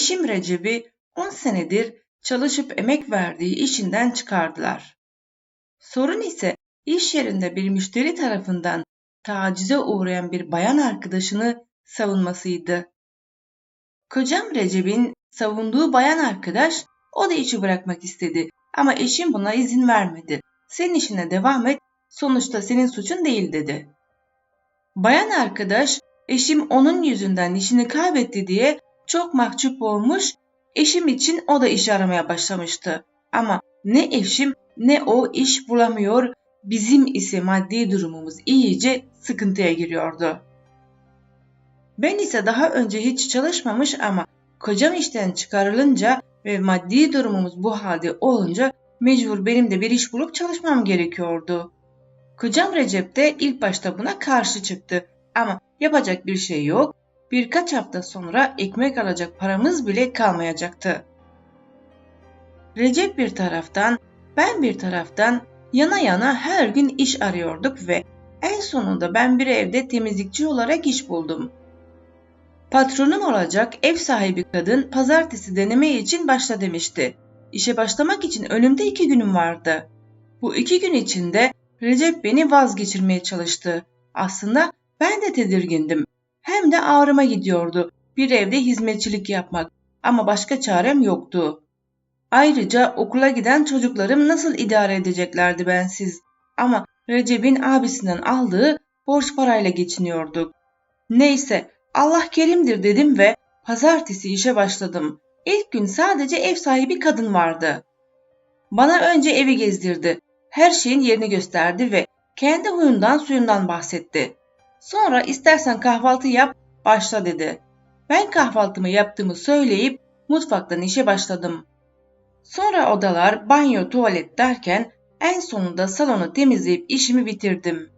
eşim Recep'i 10 senedir çalışıp emek verdiği işinden çıkardılar. Sorun ise iş yerinde bir müşteri tarafından tacize uğrayan bir bayan arkadaşını savunmasıydı. Kocam Recep'in savunduğu bayan arkadaş o da işi bırakmak istedi ama eşim buna izin vermedi. Senin işine devam et, sonuçta senin suçun değil dedi. Bayan arkadaş eşim onun yüzünden işini kaybetti diye çok mahcup olmuş, eşim için o da iş aramaya başlamıştı. Ama ne eşim ne o iş bulamıyor, bizim ise maddi durumumuz iyice sıkıntıya giriyordu. Ben ise daha önce hiç çalışmamış ama kocam işten çıkarılınca ve maddi durumumuz bu halde olunca mecbur benim de bir iş bulup çalışmam gerekiyordu. Kocam Recep de ilk başta buna karşı çıktı ama yapacak bir şey yok. Birkaç hafta sonra ekmek alacak paramız bile kalmayacaktı. Recep bir taraftan, ben bir taraftan yana yana her gün iş arıyorduk ve en sonunda ben bir evde temizlikçi olarak iş buldum. Patronum olacak ev sahibi kadın pazartesi deneme için başla demişti. İşe başlamak için önümde iki günüm vardı. Bu iki gün içinde Recep beni vazgeçirmeye çalıştı. Aslında ben de tedirgindim. Hem de ağrıma gidiyordu bir evde hizmetçilik yapmak ama başka çarem yoktu. Ayrıca okula giden çocuklarım nasıl idare edeceklerdi bensiz? Ama Recep'in abisinden aldığı borç parayla geçiniyorduk. Neyse Allah kerimdir dedim ve pazartesi işe başladım. İlk gün sadece ev sahibi kadın vardı. Bana önce evi gezdirdi. Her şeyin yerini gösterdi ve kendi huyundan suyundan bahsetti. Sonra istersen kahvaltı yap, başla dedi. Ben kahvaltımı yaptığımı söyleyip mutfaktan işe başladım. Sonra odalar, banyo, tuvalet derken en sonunda salonu temizleyip işimi bitirdim.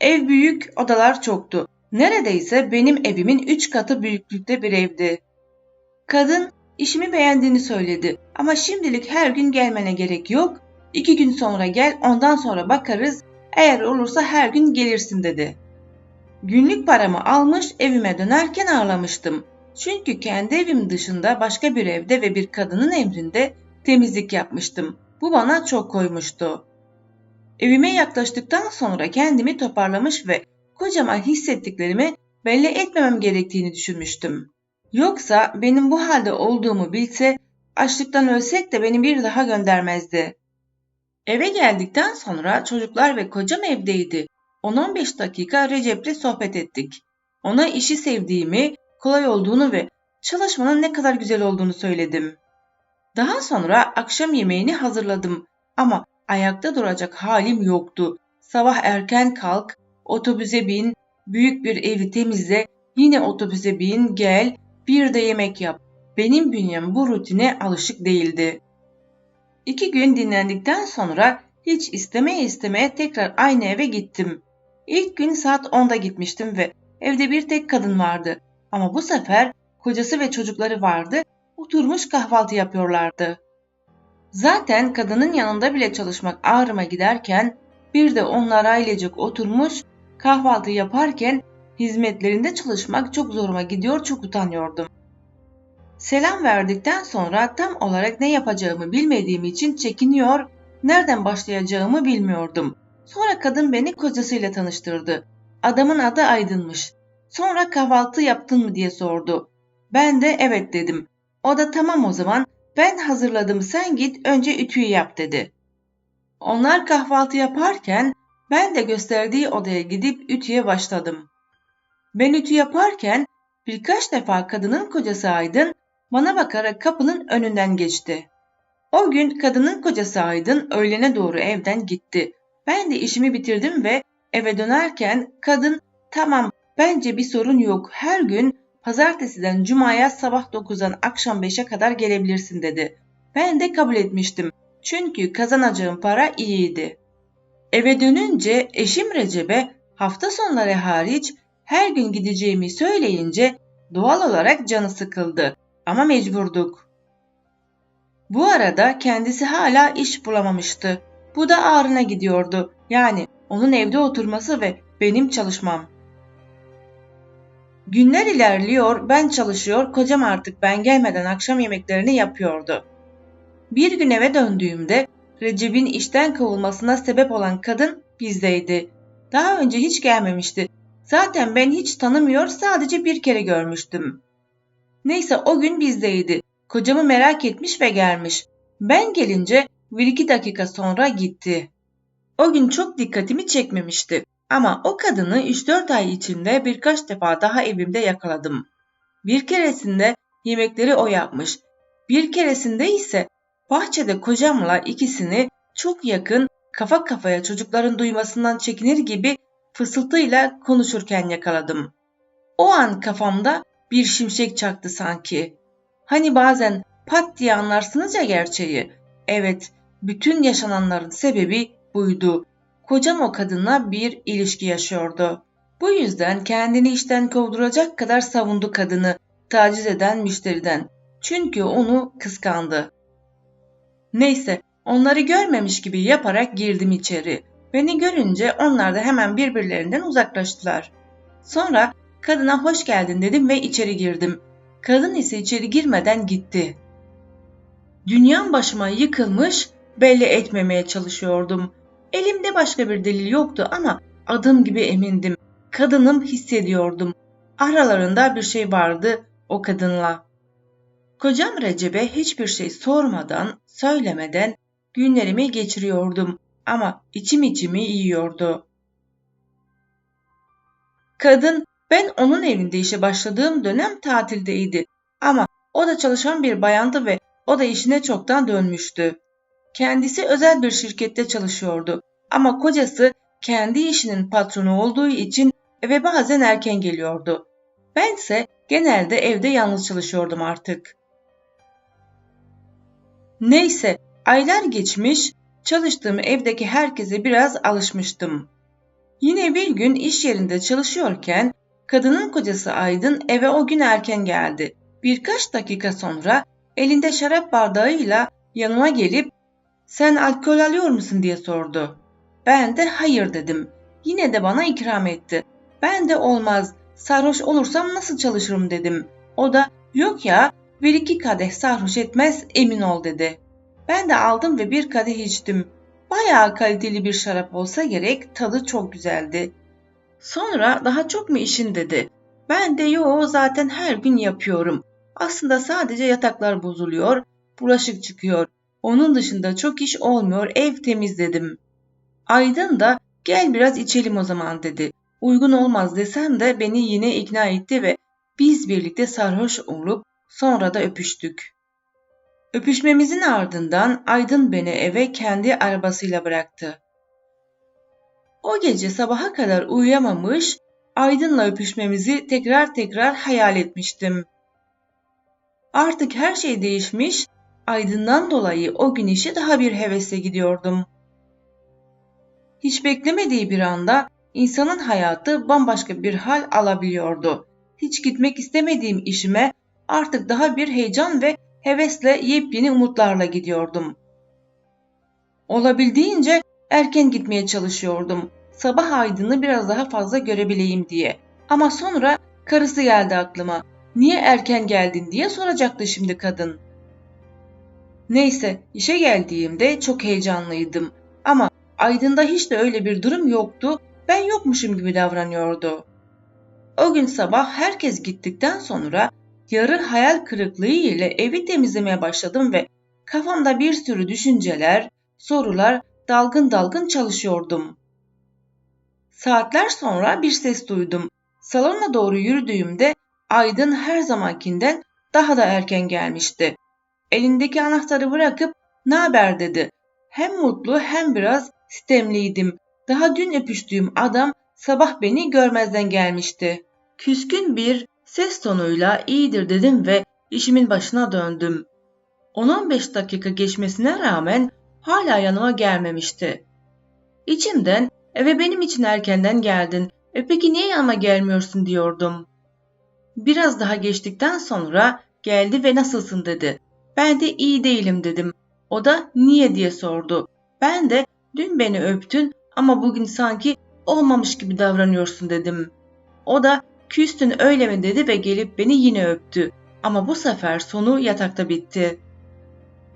Ev büyük, odalar çoktu. Neredeyse benim evimin üç katı büyüklükte bir evdi. Kadın işimi beğendiğini söyledi ama şimdilik her gün gelmene gerek yok. İki gün sonra gel ondan sonra bakarız. Eğer olursa her gün gelirsin dedi. Günlük paramı almış evime dönerken ağlamıştım. Çünkü kendi evim dışında başka bir evde ve bir kadının emrinde temizlik yapmıştım. Bu bana çok koymuştu. Evime yaklaştıktan sonra kendimi toparlamış ve kocaman hissettiklerimi belli etmemem gerektiğini düşünmüştüm. Yoksa benim bu halde olduğumu bilse açlıktan ölsek de beni bir daha göndermezdi. Eve geldikten sonra çocuklar ve kocam evdeydi. 10-15 dakika Recep'le sohbet ettik. Ona işi sevdiğimi, kolay olduğunu ve çalışmanın ne kadar güzel olduğunu söyledim. Daha sonra akşam yemeğini hazırladım ama ayakta duracak halim yoktu. Sabah erken kalk, otobüse bin, büyük bir evi temizle, yine otobüse bin, gel, bir de yemek yap. Benim bünyem bu rutine alışık değildi. İki gün dinlendikten sonra hiç istemeye istemeye tekrar aynı eve gittim. İlk gün saat 10'da gitmiştim ve evde bir tek kadın vardı. Ama bu sefer kocası ve çocukları vardı, oturmuş kahvaltı yapıyorlardı. Zaten kadının yanında bile çalışmak ağrıma giderken bir de onlar ailecek oturmuş kahvaltı yaparken hizmetlerinde çalışmak çok zoruma gidiyor çok utanıyordum. Selam verdikten sonra tam olarak ne yapacağımı bilmediğim için çekiniyor, nereden başlayacağımı bilmiyordum. Sonra kadın beni kocasıyla tanıştırdı. Adamın adı Aydın'mış. Sonra kahvaltı yaptın mı diye sordu. Ben de evet dedim. O da tamam o zaman ben hazırladım sen git önce ütüyü yap dedi. Onlar kahvaltı yaparken ben de gösterdiği odaya gidip ütüye başladım. Ben ütü yaparken birkaç defa kadının kocası Aydın bana bakarak kapının önünden geçti. O gün kadının kocası Aydın öğlene doğru evden gitti. Ben de işimi bitirdim ve eve dönerken kadın tamam bence bir sorun yok her gün pazartesiden cumaya sabah 9'dan akşam 5'e kadar gelebilirsin dedi. Ben de kabul etmiştim. Çünkü kazanacağım para iyiydi. Eve dönünce eşim Recep'e hafta sonları hariç her gün gideceğimi söyleyince doğal olarak canı sıkıldı ama mecburduk. Bu arada kendisi hala iş bulamamıştı. Bu da ağrına gidiyordu. Yani onun evde oturması ve benim çalışmam. Günler ilerliyor, ben çalışıyor, kocam artık ben gelmeden akşam yemeklerini yapıyordu. Bir gün eve döndüğümde Recep'in işten kovulmasına sebep olan kadın bizdeydi. Daha önce hiç gelmemişti. Zaten ben hiç tanımıyor, sadece bir kere görmüştüm. Neyse o gün bizdeydi. Kocamı merak etmiş ve gelmiş. Ben gelince bir iki dakika sonra gitti. O gün çok dikkatimi çekmemişti. Ama o kadını 3-4 ay içinde birkaç defa daha evimde yakaladım. Bir keresinde yemekleri o yapmış. Bir keresinde ise bahçede kocamla ikisini çok yakın kafa kafaya çocukların duymasından çekinir gibi fısıltıyla konuşurken yakaladım. O an kafamda bir şimşek çaktı sanki. Hani bazen pat diye anlarsınız ya gerçeği. Evet, bütün yaşananların sebebi buydu. Kocam o kadınla bir ilişki yaşıyordu. Bu yüzden kendini işten kovduracak kadar savundu kadını taciz eden müşteriden. Çünkü onu kıskandı. Neyse, onları görmemiş gibi yaparak girdim içeri. Beni görünce onlar da hemen birbirlerinden uzaklaştılar. Sonra kadına hoş geldin dedim ve içeri girdim. Kadın ise içeri girmeden gitti. Dünyam başıma yıkılmış, belli etmemeye çalışıyordum. Elimde başka bir delil yoktu ama adım gibi emindim. Kadınım hissediyordum. Aralarında bir şey vardı o kadınla. Kocam Recep'e hiçbir şey sormadan, söylemeden günlerimi geçiriyordum ama içim içimi yiyordu. Kadın ben onun evinde işe başladığım dönem tatildeydi ama o da çalışan bir bayandı ve o da işine çoktan dönmüştü. Kendisi özel bir şirkette çalışıyordu ama kocası kendi işinin patronu olduğu için eve bazen erken geliyordu. Bense genelde evde yalnız çalışıyordum artık. Neyse aylar geçmiş, çalıştığım evdeki herkese biraz alışmıştım. Yine bir gün iş yerinde çalışıyorken kadının kocası Aydın eve o gün erken geldi. Birkaç dakika sonra elinde şarap bardağıyla yanıma gelip sen alkol alıyor musun diye sordu. Ben de hayır dedim. Yine de bana ikram etti. Ben de olmaz. Sarhoş olursam nasıl çalışırım dedim. O da yok ya bir iki kadeh sarhoş etmez emin ol dedi. Ben de aldım ve bir kadeh içtim. Bayağı kaliteli bir şarap olsa gerek tadı çok güzeldi. Sonra daha çok mu işin dedi. Ben de yo zaten her gün yapıyorum. Aslında sadece yataklar bozuluyor, bulaşık çıkıyor. Onun dışında çok iş olmuyor, ev temiz dedim. Aydın da gel biraz içelim o zaman dedi. Uygun olmaz desem de beni yine ikna etti ve biz birlikte sarhoş olup sonra da öpüştük. Öpüşmemizin ardından Aydın beni eve kendi arabasıyla bıraktı. O gece sabaha kadar uyuyamamış, Aydın'la öpüşmemizi tekrar tekrar hayal etmiştim. Artık her şey değişmiş, Aydın'dan dolayı o gün işe daha bir hevesle gidiyordum. Hiç beklemediği bir anda insanın hayatı bambaşka bir hal alabiliyordu. Hiç gitmek istemediğim işime artık daha bir heyecan ve hevesle yepyeni umutlarla gidiyordum. Olabildiğince erken gitmeye çalışıyordum. Sabah aydını biraz daha fazla görebileyim diye. Ama sonra karısı geldi aklıma. Niye erken geldin diye soracaktı şimdi kadın. Neyse işe geldiğimde çok heyecanlıydım. Ama Aydın'da hiç de öyle bir durum yoktu. Ben yokmuşum gibi davranıyordu. O gün sabah herkes gittikten sonra yarı hayal kırıklığı ile evi temizlemeye başladım ve kafamda bir sürü düşünceler, sorular dalgın dalgın çalışıyordum. Saatler sonra bir ses duydum. Salona doğru yürüdüğümde Aydın her zamankinden daha da erken gelmişti. Elindeki anahtarı bırakıp "Ne haber?" dedi. Hem mutlu hem biraz sitemliydim. Daha dün öpüştüğüm adam sabah beni görmezden gelmişti. Küskün bir ses tonuyla iyidir dedim ve işimin başına döndüm. 10-15 dakika geçmesine rağmen hala yanıma gelmemişti. İçimden eve benim için erkenden geldin. E peki niye yanıma gelmiyorsun diyordum. Biraz daha geçtikten sonra geldi ve nasılsın dedi. Ben de iyi değilim dedim. O da niye diye sordu. Ben de dün beni öptün ama bugün sanki olmamış gibi davranıyorsun dedim. O da küstün öyle mi dedi ve gelip beni yine öptü. Ama bu sefer sonu yatakta bitti.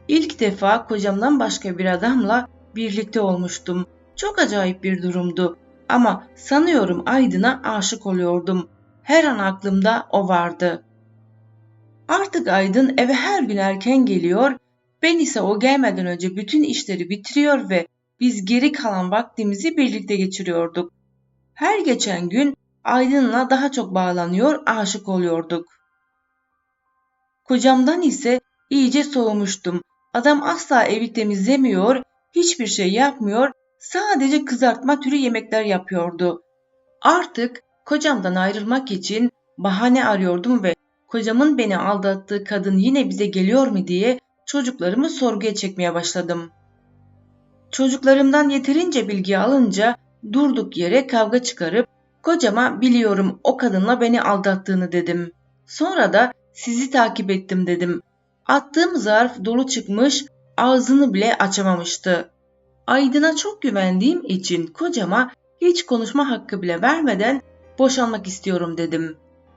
İlk defa kocamdan başka bir adamla birlikte olmuştum. Çok acayip bir durumdu. Ama sanıyorum Aydın'a aşık oluyordum. Her an aklımda o vardı. Artık Aydın eve her gün erken geliyor, ben ise o gelmeden önce bütün işleri bitiriyor ve biz geri kalan vaktimizi birlikte geçiriyorduk. Her geçen gün Aydın'la daha çok bağlanıyor, aşık oluyorduk. Kocamdan ise iyice soğumuştum. Adam asla evi temizlemiyor, hiçbir şey yapmıyor, sadece kızartma türü yemekler yapıyordu. Artık kocamdan ayrılmak için bahane arıyordum ve kocamın beni aldattığı kadın yine bize geliyor mu diye çocuklarımı sorguya çekmeye başladım. Çocuklarımdan yeterince bilgi alınca durduk yere kavga çıkarıp kocama biliyorum o kadınla beni aldattığını dedim. Sonra da sizi takip ettim dedim. Attığım zarf dolu çıkmış, ağzını bile açamamıştı. Aydın'a çok güvendiğim için kocama hiç konuşma hakkı bile vermeden boşanmak istiyorum dedim.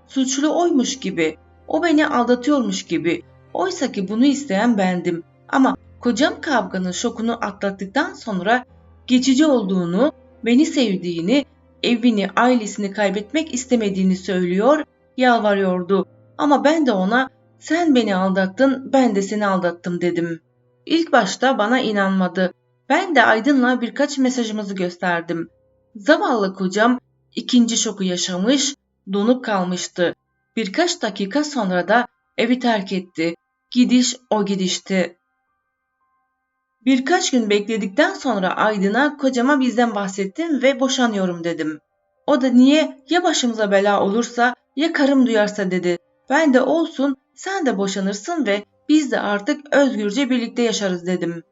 Suçlu oymuş gibi, o beni aldatıyormuş gibi. Oysa ki bunu isteyen bendim. Ama kocam kavganın şokunu atlattıktan sonra geçici olduğunu, beni sevdiğini, evini, ailesini kaybetmek istemediğini söylüyor, yalvarıyordu. Ama ben de ona sen beni aldattın, ben de seni aldattım dedim. İlk başta bana inanmadı. Ben de Aydın'la birkaç mesajımızı gösterdim. Zavallı kocam ikinci şoku yaşamış, donup kalmıştı. Birkaç dakika sonra da evi terk etti. Gidiş o gidişti. Birkaç gün bekledikten sonra Aydın'a kocama bizden bahsettim ve boşanıyorum dedim. O da niye ya başımıza bela olursa ya karım duyarsa dedi. Ben de olsun sen de boşanırsın ve biz de artık özgürce birlikte yaşarız dedim.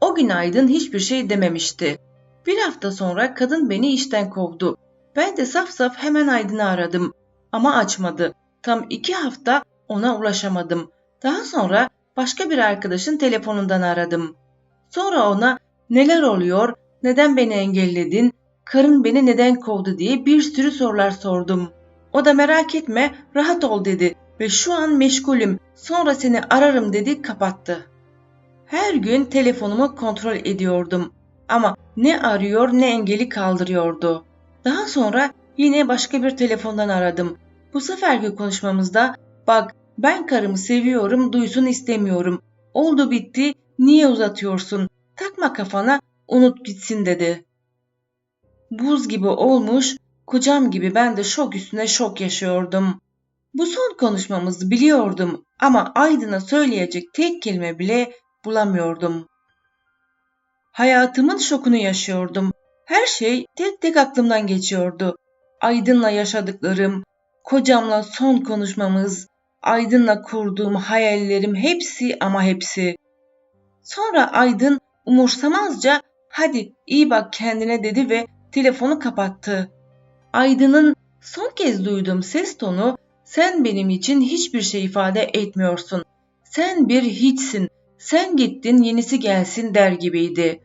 O gün Aydın hiçbir şey dememişti. Bir hafta sonra kadın beni işten kovdu. Ben de saf saf hemen Aydın'ı aradım. Ama açmadı. Tam iki hafta ona ulaşamadım. Daha sonra başka bir arkadaşın telefonundan aradım. Sonra ona neler oluyor, neden beni engelledin, karın beni neden kovdu diye bir sürü sorular sordum. O da merak etme, rahat ol dedi ve şu an meşgulüm, sonra seni ararım dedi kapattı. Her gün telefonumu kontrol ediyordum ama ne arıyor ne engeli kaldırıyordu. Daha sonra yine başka bir telefondan aradım. Bu seferki konuşmamızda bak ben karımı seviyorum duysun istemiyorum. Oldu bitti niye uzatıyorsun? Takma kafana unut gitsin dedi. Buz gibi olmuş kocam gibi ben de şok üstüne şok yaşıyordum. Bu son konuşmamızı biliyordum ama Aydın'a söyleyecek tek kelime bile bulamıyordum. Hayatımın şokunu yaşıyordum. Her şey tek tek aklımdan geçiyordu. Aydın'la yaşadıklarım, kocamla son konuşmamız, Aydın'la kurduğum hayallerim hepsi ama hepsi. Sonra Aydın umursamazca hadi iyi bak kendine dedi ve telefonu kapattı. Aydın'ın son kez duyduğum ses tonu sen benim için hiçbir şey ifade etmiyorsun. Sen bir hiçsin. Sen gittin yenisi gelsin der gibiydi.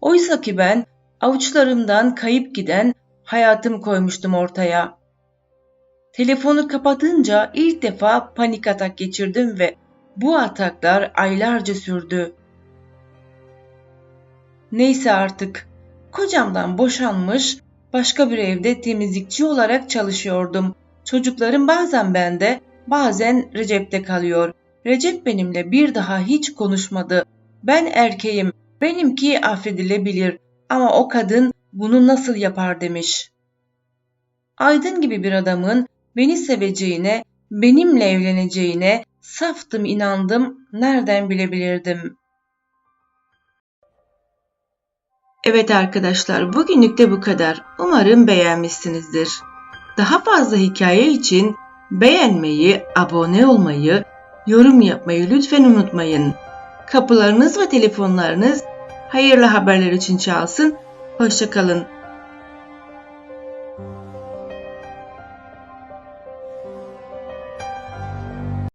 Oysa ki ben avuçlarımdan kayıp giden hayatımı koymuştum ortaya. Telefonu kapatınca ilk defa panik atak geçirdim ve bu ataklar aylarca sürdü. Neyse artık. Kocamdan boşanmış, başka bir evde temizlikçi olarak çalışıyordum. Çocuklarım bazen bende, bazen Recep'te kalıyor. Recep benimle bir daha hiç konuşmadı. Ben erkeğim, benimki affedilebilir ama o kadın bunu nasıl yapar demiş. Aydın gibi bir adamın beni seveceğine, benimle evleneceğine saftım inandım, nereden bilebilirdim. Evet arkadaşlar, bugünlük de bu kadar. Umarım beğenmişsinizdir. Daha fazla hikaye için beğenmeyi, abone olmayı, yorum yapmayı lütfen unutmayın. Kapılarınız ve telefonlarınız hayırlı haberler için çalsın. Hoşçakalın.